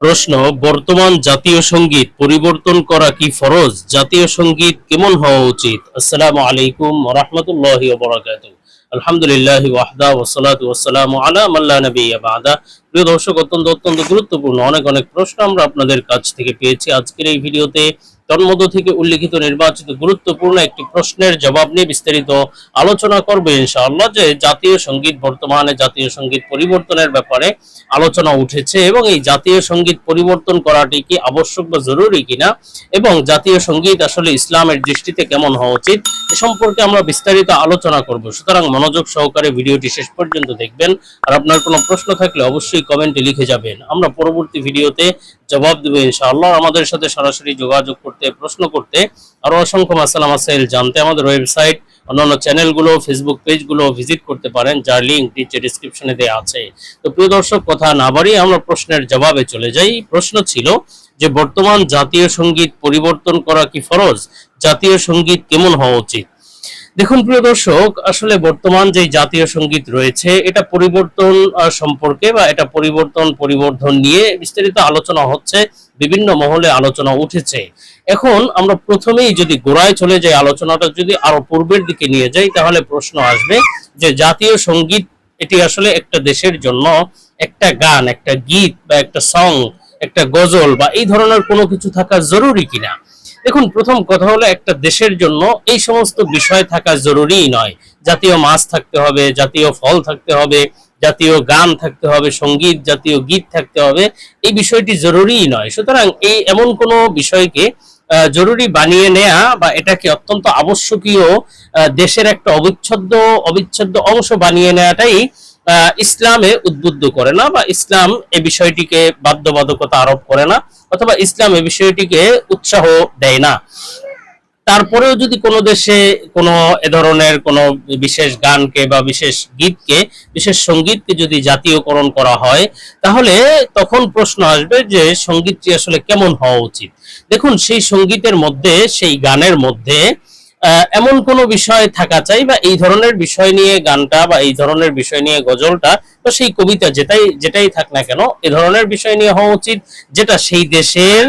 প্রশ্ন, বর্তমান জাতীয় সংগীত পরিবর্তন করা কি ফরজ? জাতীয় সংগীত কেমন হওয়া উচিত? আসসালামু আলাইকুম রহমতুল্লাহ বরাকাত আলহামদুলিল্লাহ ওয়াহদা ওসালাত ওসালাম আলা মাল্লা নবী বাদা। প্রিয় দর্শক, অত্যন্ত অত্যন্ত গুরুত্বপূর্ণ অনেক অনেক প্রশ্ন আমরা আপনাদের কাছ থেকে পেয়েছি। আজকের এই ভিডিওতে তন্মধ্য থেকে উল্লেখিত নির্বাচিত গুরুত্বপূর্ণ একটি প্রশ্নের জবাব নিয়ে বিস্তারিত আলোচনা করবে ইনশাআল্লাহ যে জাতীয় সংগীত বর্তমানে জাতীয় সংগীত পরিবর্তনের ব্যাপারে আলোচনা উঠেছে এবং এই জাতীয় সংগীত পরিবর্তন করাটি কি আবশ্যক বা জরুরি কিনা এবং জাতীয় সংগীত আসলে ইসলামের দৃষ্টিতে কেমন হওয়া উচিত এ সম্পর্কে আমরা বিস্তারিত আলোচনা করব। সুতরাং মনোযোগ সহকারে ভিডিওটি শেষ পর্যন্ত দেখবেন। আর আপনার কোনো প্রশ্ন থাকলে অবশ্যই কমেন্টে লিখে যাবেন। আমরা পরবর্তী ভিডিওতে জবাব দেবো ইনশাআল্লাহ। আমাদের সাথে সরাসরি যোগাযোগ করতে প্রশ্ন করতে, আরও অসংখ্য মাসালা মাসাইল জানতে আমাদের ওয়েবসাইট অন্যান্য চ্যানেলগুলো ফেসবুক পেজগুলো ভিজিট করতে পারেন, যার লিঙ্ক নিচে ডিসক্রিপশনে দেওয়া আছে। তো প্রিয় দর্শক, কথা না বাড়িয়ে আমরা প্রশ্নের জবাবে চলে যাই। প্রশ্ন ছিল যে, বর্তমান জাতীয় সংগীত পরিবর্তন করা কি ফরজ? জাতীয় সংগীত কেমন হওয়া উচিত? দেখুন, প্রিয় দর্শক, আসলে বর্তমান যে জাতীয় সংগীত রয়েছে, এটা পরিবর্তন সম্পর্কে বা এটা পরিবর্তন, পরিবর্ধন নিয়ে বিস্তারিত আলোচনা হচ্ছে, বিভিন্ন মহলে আলোচনা উঠেছে। এখন আমরা প্রথমেই যদি গোড়ায় চলে যাই, আলোচনাটা যদি আরও পূর্বের দিকে নিয়ে যাই, তাহলে প্রশ্ন আসবে যে জাতীয় সংগীত, এটি আসলে একটা দেশের জন্য একটা গান, একটা গীত বা একটা সং, একটা গজল বা এই ধরনের কোনো কিছু থাকা জরুরি কিনা। দেখুন, প্রথম কথা হলো একটা দেশের জন্য এই সমস্ত বিষয় থাকা জরুরি নয়। জাতীয় মাছ থাকতে হবে, জাতীয় ফল থাকতে হবে, জাতীয় গান থাকতে হবে, সংগীত, জাতীয় গীত থাকতে হবে, এই বিষয়টি জরুরি নয়। সুতরাং এই এমন কোনো বিষয়কে জরুরি বানিয়ে নেয়া বা এটাকে অত্যন্ত আবশ্যকীয় দেশের একটা অবিচ্ছেদ্য অবিচ্ছেদ্য অংশ বানিয়ে নেওয়াটাই ইসলামে উদ্বুদ্ধ করে না বা ইসলাম এ বিষয়টিকে বাধ্যবাধকতা আরোপ করে না অথবা ইসলাম এ বিষয়টিকে উৎসাহ দেয় না। তারপরেও যদি কোনো দেশে কোনো এ ধরনের কোনো বিশেষ গানকে বা বিশেষ গীতকে, বিশেষ সঙ্গীতকে যদি জাতীয়করণ করা হয়, তাহলে তখন প্রশ্ন আসবে যে সঙ্গীতটি আসলে কেমন হওয়া উচিত। দেখুন, সেই সঙ্গীতের মধ্যে, সেই গানের মধ্যে এমন কোনো বিষয় থাকা চাই বা এই ধরনের বিষয় নিয়ে গানটা বা এই ধরনের বিষয় নিয়ে গজলটা তো সেই কবিতা যেটাই যেটাই থাক না কেন, এ ধরনের বিষয় নিয়ে হওয়া উচিত, যেটা সেই দেশের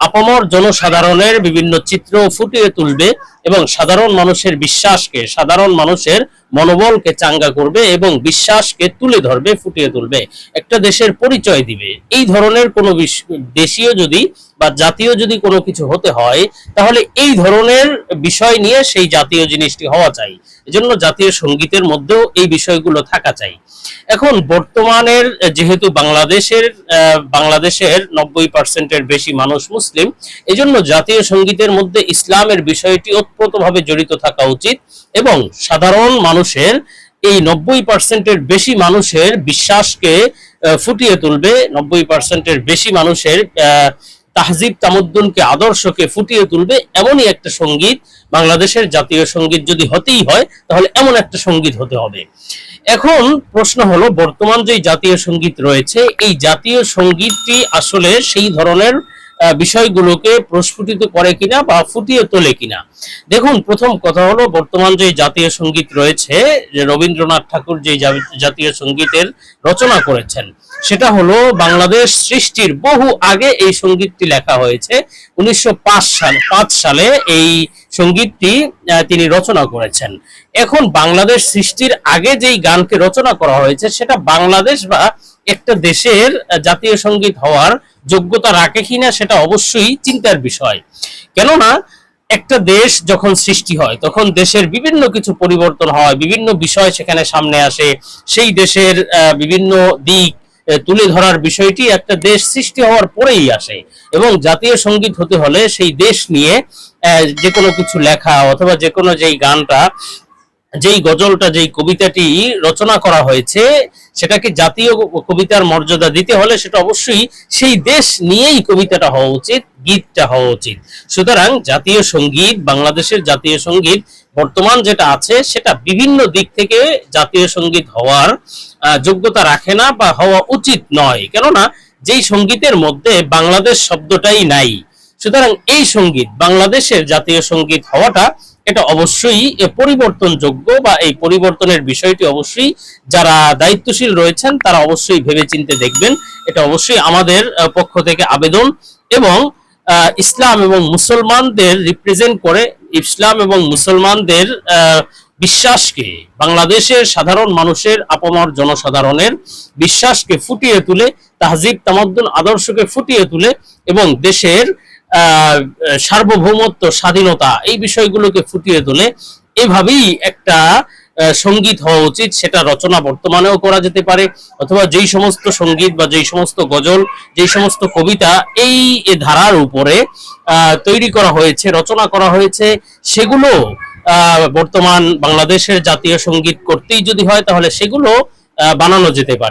আপামর জনসাধারণের বিভিন্ন চিত্র ফুটিয়ে তুলবে এবং সাধারণ মানুষের বিশ্বাসকে, সাধারণ মানুষের মনোবলকে চাঙ্গা করবে এবং বিশ্বাসকে তুলে ধরবে, ফুটিয়ে তুলবে। একটা দেশের পরিচয় দিবে। এই ধরনের কোনো দেশীয় যদি বা জাতীয় যদি কোনো কিছু হতে হয়, তাহলে এই ধরনের বিষয় নিয়ে সেই জাতীয় জিনিসটি হওয়া চাই। এজন্য জাতীয় সঙ্গীতের মধ্যেও এই বিষয়গুলো থাকা চাই। এখন বর্তমানের যেহেতু বাংলাদেশের বাংলাদেশের নব্বই পার্সেন্টের বেশি মানুষ মুসলিম, এজন্য জাতীয় সঙ্গীতের মধ্যে ইসলামের বিষয়টি ওতপ্রোতভাবে জড়িত থাকা উচিত এবং সাধারণ মানুষের এই নব্বই পার্সেন্টের বেশি মানুষের বিশ্বাসকে ফুটিয়ে তুলবে নব্বই পার্সেন্টের বেশি মানুষের তাহজিব তামুদ্দুনকে আদর্শকে ফুটিয়ে তুলবে এমনই একটা সংগীত বাংলাদেশের জাতীয় সংগীত যদি হতেই হয় তাহলে এমন একটা সংগীত হতে হবে। এখন প্রশ্ন হলো বর্তমান যে জাতীয় সংগীত রয়েছে এই জাতীয় সঙ্গীতটি আসলে সেই ধরনের আহ, বিষয়গুলোকে প্রস্ফুটিত করে কিনা বা ফুটিয়ে তোলে কিনা। দেখুন, প্রথম কথা হলো, বর্তমান যে জাতীয় সংগীত রয়েছে, যে রবীন্দ্রনাথ ঠাকুর যে জাতীয় সঙ্গীতের রচনা করেছেন, সেটা হলো বাংলাদেশ সৃষ্টির বহু আগে এই সঙ্গীতটি লেখা হয়েছে। উনিশশো পাঁচ সাল, পাঁচ সালে এই সঙ্গীতটি তিনি রচনা করেছেন। এখন বাংলাদেশ সৃষ্টির আগে যেই গানকে রচনা করা হয়েছে, সেটা বাংলাদেশ বা একটা দেশের জাতীয় সংগীত হওয়ার যোগ্যতা রাখে কিনা সেটা অবশ্যই চিন্তার বিষয়। কেননা, একটা দেশ যখন সৃষ্টি হয়, তখন দেশের বিভিন্ন কিছু পরিবর্তন হয়, বিভিন্ন বিষয় সেখানে সামনে আসে, সেই দেশের বিভিন্ন দিক তুলে ধরার বিষয়টি একটা দেশ সৃষ্টি হওয়ার পরেই আসে। এবং জাতীয় সংগীত হতে হলে সেই দেশ নিয়ে যে কোনো কিছু লেখা অথবা যে কোনো যেই গানটা যেই গজলটা, যেই কবিতাটি রচনা করা হয়েছে, সেটাকে জাতীয় কবিতার মর্যাদা দিতে হলে সেটা অবশ্যই সেই দেশ নিয়েই কবিতাটা হওয়া উচিত, গীতটা হওয়া উচিত। সুতরাং জাতীয় সংগীত, বাংলাদেশের জাতীয় সংগীত, বর্তমান যেটা আছে, সেটা বিভিন্ন দিক থেকে জাতীয় সংগীত হওয়ার যোগ্যতা রাখে না বা হওয়া উচিত নয়। কেননা, যেই সঙ্গীতের মধ্যে বাংলাদেশ শব্দটাই নাই সুতরাং এই সংগীত, বাংলাদেশের জাতীয় সংগীত হওয়াটা এটা অবশ্যই পরিবর্তনযোগ্য বা এই পরিবর্তনের বিষয়টি অবশ্যই যারা দায়িত্বশীল রয়েছেন, তারা অবশ্যই ভেবেচিন্তে দেখবেন। এটা অবশ্যই আমাদের পক্ষ থেকে আবেদন এবং ইসলাম এবং মুসলমানদের রিপ্রেজেন্ট করে, ইসলাম এবং মুসলমানদের বিশ্বাসকে, বাংলাদেশের সাধারণ মানুষের আপামর জনসাধারণের বিশ্বাসকে ফুটিয়ে তুলে, তাহজিব তামাদ্দুন আদর্শকে ফুটিয়ে তুলে এবং দেশের সার্বভৌমত্ব, স্বাধীনতা এই বিষয়গুলোকে ফুটিয়ে তোলে এভাবেই একটা সংগীত হওয়া উচিত। সেটা রচনা বর্তমানেও করা যেতে পারে, অথবা যেই সমস্ত সংগীত বা যেই সমস্ত গজল, যেই সমস্ত কবিতা এই ধারার উপরে তৈরি করা হয়েছে, রচনা করা হয়েছে, সেগুলো বর্তমান বাংলাদেশের জাতীয় সংগীত করতেই যদি হয়, তাহলে সেগুলো বানানো যেতে পারে।